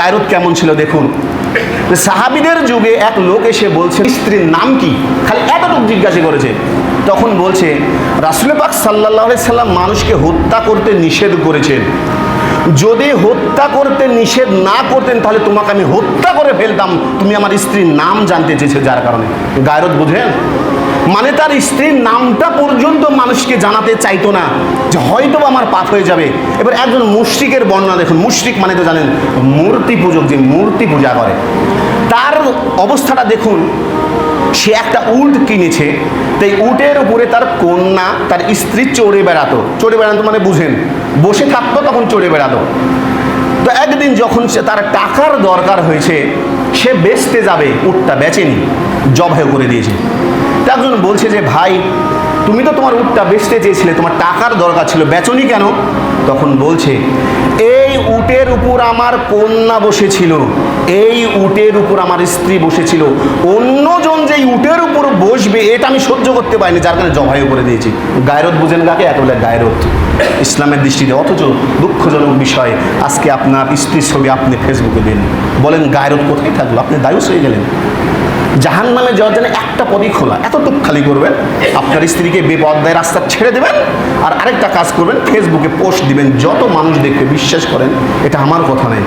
গায়রত কেমন ছিল দেখুন? সাহাবিদের যুগে এক লোক এসে বলছে, স্ত্রীর নাম কি? খালি এতটুকু জিজ্ঞাসা করেছে। তখন বলছে রাসুল পাক সাল্লাহ সাল্লাম মানুষকে হত্যা করতে নিষেধ করেছেন। যদি হত্যা করতে নিষেধ না করতেন, তাহলে তোমাকে আমি হত্যা করে ফেলতাম। তুমি আমার স্ত্রীর নাম জানতে চেয়েছো যার কারণে। গায়রত বুঝেন মানে তার স্ত্রীর নামটা পর্যন্ত মানুষকে জানাতে চাইতো না। যে হয়তো আমার পাপ হয়ে যাবে। এবার একজন মুশরিকের বর্ণনা দেখুন। মুশরিক মানে তো জানেন, মূর্তি পূজক যে মূর্তি পূজা করে। তার অবস্থাটা দেখুন, সে একটা উট কিনেছে। তাই উটের উপরে তার কন্যা, তার স্ত্রী চড়ে বেড়াতো। চড়ে বেড়াতো মানে বুঝেন, বসে থাকতো তখন চড়ে বেড়াতো। তো একদিন যখন সে তার টাকার দরকার হয়েছে, সে বেচতে যাবে, উটটা বেচেনি, জবাই করে দিয়েছে। তা একজন বলছে যে, ভাই তুমি তো তোমার উটটা বেচতে চেয়েছিলে, তোমার টাকার দরকার ছিল, বেচনি কেন? তখন বলছে, এই উটের উপর আমার কন্যা বসেছিল, এই উটের উপর আমার স্ত্রী বসেছিল, অন্যজন যে উটের উপর বসবে, এটা আমি সহ্য করতে পারিনি, যার কারণে জবাইও করে দিয়েছি। গায়রত বুঝেন গাকে এত বলে গায়রত ইসলামের দৃষ্টিতে অথচ দুঃখজনক বিষয়, আজকে আপনার স্ত্রীর ছবি আপনি ফেসবুকে দিন বলেন, গায়রত কোথায় থাকল? আপনি দায়ুস হয়ে গেলেন। জাহান নামে যাওয়ার জন্য একটা পদই খোলা। এত দুঃখ খালি করবেন, আপনার স্ত্রীকে বেপদায় রাস্তা ছেড়ে দেবেন, আর আরেকটা কাজ করবেন, ফেসবুকে পোস্ট দিবেন। যত মানুষ দেখবে, বিশ্বাস করেন, এটা আমার কথা নেই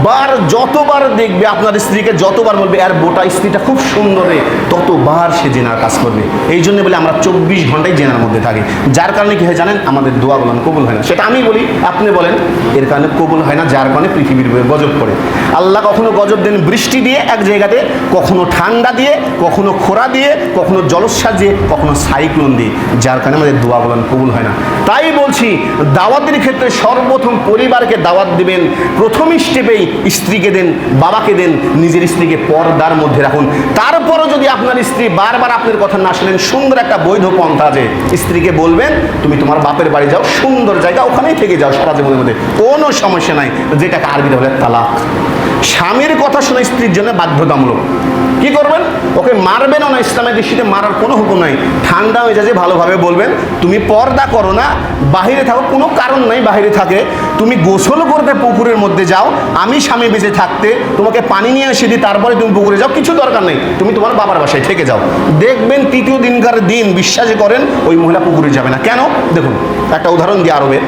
ততবার যতবার দেখবে আপনার স্ত্রীকে যতবার বলবে আর বোটা স্ত্রীটা খুব সুন্দর ততবার সে জেনার কাজ করবে। এই জন্য বলে আমরা চব্বিশ ঘন্টায় জেনার মধ্যে থাকি। যার কারণে কি হয় জানেন? আমাদের দোয়া বলেন কবুল হয় না। সেটা আমি বলি, আপনি বলেন, এর কারণে কবুল হয় না, যার কারণে পৃথিবীর গজব পড়ে। আল্লাহ কখনো গজব দেন বৃষ্টি দিয়ে এক জায়গাতে, কখনো ঠান্ডা দিয়ে, কখনো খোরা দিয়ে, কখনো জলস্বাদ দিয়ে, কখনো সাইক্লোন দিয়ে। যার কারণে আমাদের দোয়া বলেন কবুল হয় না। তাই বলছি, দাওয়াতের ক্ষেত্রে সর্বপ্রথম পরিবারকে দাওয়াত দিবেন। প্রথম স্টেপেই স্ত্রীকে দেন, বাবাকে দেন, নিজের স্ত্রীকে পর্দার মধ্যে রাখুন। তারপরও যদি আপনার স্ত্রী বারবার আপনার কথা না শুনেন, সুন্দর একটা বৈধ পন্থা আছে। স্ত্রীকে বলবেন, তুমি তোমার বাপের বাড়ি যাও, সুন্দর জায়গা, ওখানেই থেকে যাও সারা জীবনের মধ্যে। কোনো সমস্যা নাই, যেটাকে আরবিতে বলে তালাক। স্বামীর কথা শুনে স্ত্রীর জন্য বাধ্যতামূলক। কি করবেন? ওকে মারবেনও না ইসলামের দৃষ্টিতে, মারার কোনো হুকুম নাই। ঠান্ডা মেজাজে ভালোভাবে বলবেন, তুমি পর্দা করো না, বাহিরে থাকো, কোনো কারণ নাই বাহিরে থাকে। তুমি গোসল করতে পুকুরের মধ্যে যাও, আমি স্বামী বেঁচে থাকতে তোমাকে পানি নিয়ে এসে দিই, তারপরে তুমি পুকুরে যাও, কিছু দরকার নেই। তুমি তোমার বাবার বাসায় থেকে যাও। দেখবেন তৃতীয় দিনকার দিন বিশ্বাস করেন, ওই মহিলা পুকুরে যাবে না। কেন? দেখুন, একটা উদাহরণ দিয়ে আরবে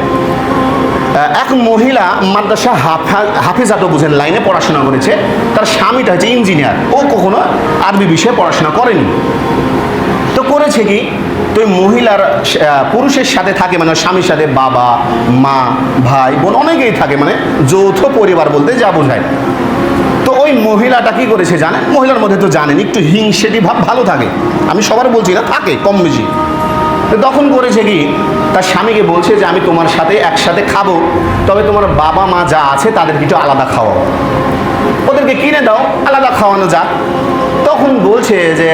এক মহিলা মাদ্রাসা হাফা হাফিজাতো বুঝেন, লাইনে পড়াশোনা করেছে। তার স্বামীটা হচ্ছে ইঞ্জিনিয়ার। ও কখনো আরবি বিষয়ে পড়াশোনা করেনি। তো করেছে কি? তো মহিলার পুরুষের সাথে থাকে মানে স্বামীর সাথে বাবা, মা, ভাই, বোন অনেকেই থাকে মানে যৌথ পরিবার বলতে যা বোঝায়। তো ওই মহিলাটা কি করেছে জানেন? মহিলার মধ্যে তো জানেন, একটু হিংসেটি ভাব ভালো থাকে। আমি সবার বলছি না, থাকে, কম বেশি। তখন করেছে কি? তার স্বামীকে বলছে যে, আমি তোমার সাথে একসাথে খাব, তবে তোমার বাবা মা যা আছে তাদের কিছু আলাদা খাওয়াও ওদেরকে কিনে দাও, আলাদা খাওয়ানো যাক। তখন বলছে যে,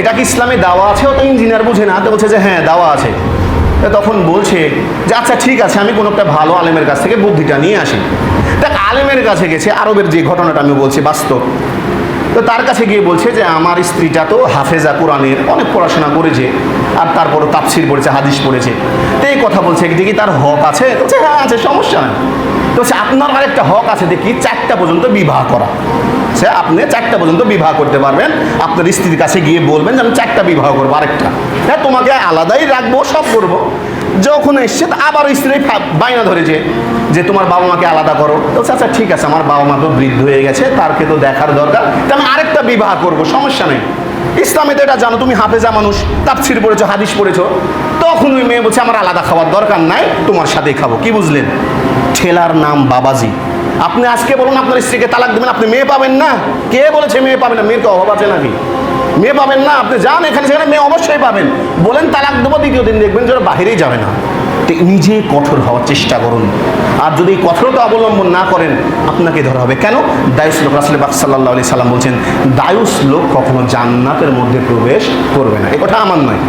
এটা কি ইসলামে দাওয়া আছে? ও তো ইঞ্জিনিয়ার বুঝে না, তো বলছে যে হ্যাঁ দাওয়া আছে। তখন বলছে যে আচ্ছা ঠিক আছে, আমি কোনো একটা ভালো আলেমের কাছ থেকে বুদ্ধিটা নিয়ে আসি। দেখ, আলেমের কাছে গেছে, আরবের যে ঘটনাটা আমি বলছি, বাস্তব। তো তার কাছে গিয়ে বলছে যে আমার স্ত্রীটা তো হাফেজা কোরআনের অনেক পড়াশোনা করেছে আর তারপরও তাফসির পড়েছে হাদিস পড়েছে। তো এই কথা বলছে দেখি তার হক আছে? বলছে, হ্যাঁ আছে সমস্যা নেই। তো বলছে, আপনার আরেকটা হক আছে দেখি চারটা পর্যন্ত বিবাহ করা। সে আপনি চারটা পর্যন্ত বিবাহ করতে পারবেন। আপনার স্ত্রীর কাছে গিয়ে বলবেন যে আমি চারটা বিবাহ করব আরেকটা। হ্যাঁ তোমাকে আলাদাই রাখব সব করব। যখন এসছে আবার স্ত্রী বায়না ধরেছে যে তোমার বাবা মাকে আলাদা করো। বলছে, আচ্ছা ঠিক আছে আমার বাবা মা তো বৃদ্ধ হয়ে গেছে তারকে তো দেখার দরকার। তো আমি আরেকটা বিবাহ করব সমস্যা নেই। ইসলামে তো এটা জানো তুমি হাফেজা মানুষ তাপসির পড়েছো হাদিস পড়েছো। তখন ওই মেয়ে বলছে আমার আলাদা খাওয়ার দরকার নাই তোমার সাথেই খাব। কি বুঝলেন? ঠেলার নাম বাবাজি। আপনি আজকে বলুন আপনার স্ত্রীকে তালাক দেবেন আপনি মেয়ে পাবেন না? কে বলেছে মেয়ে পাবেন না? মেয়ের তো অভাব আছে নাকি? মেয়ে পাবেন না, আপনি যান এখানে, সেখানে মেয়ে অবশ্যই পাবেন। বলেন তালাক দেবো, দ্বিতীয় দিন দেখবেন যারা বাহিরেই যাবে না। নিজে কঠোর হওয়ার চেষ্টা করুন। আর যদি এই কঠোরতা অবলম্বন না করেন, আপনাকে ধরা হবে। কেন? দায়ুস লোক রাসুল বাক সাল্লাহ আলি সাল্লাম বলছেন, দায়ুস লোক কখনো জান্নাতের মধ্যে প্রবেশ করবে না। এ কথা আমার নয়।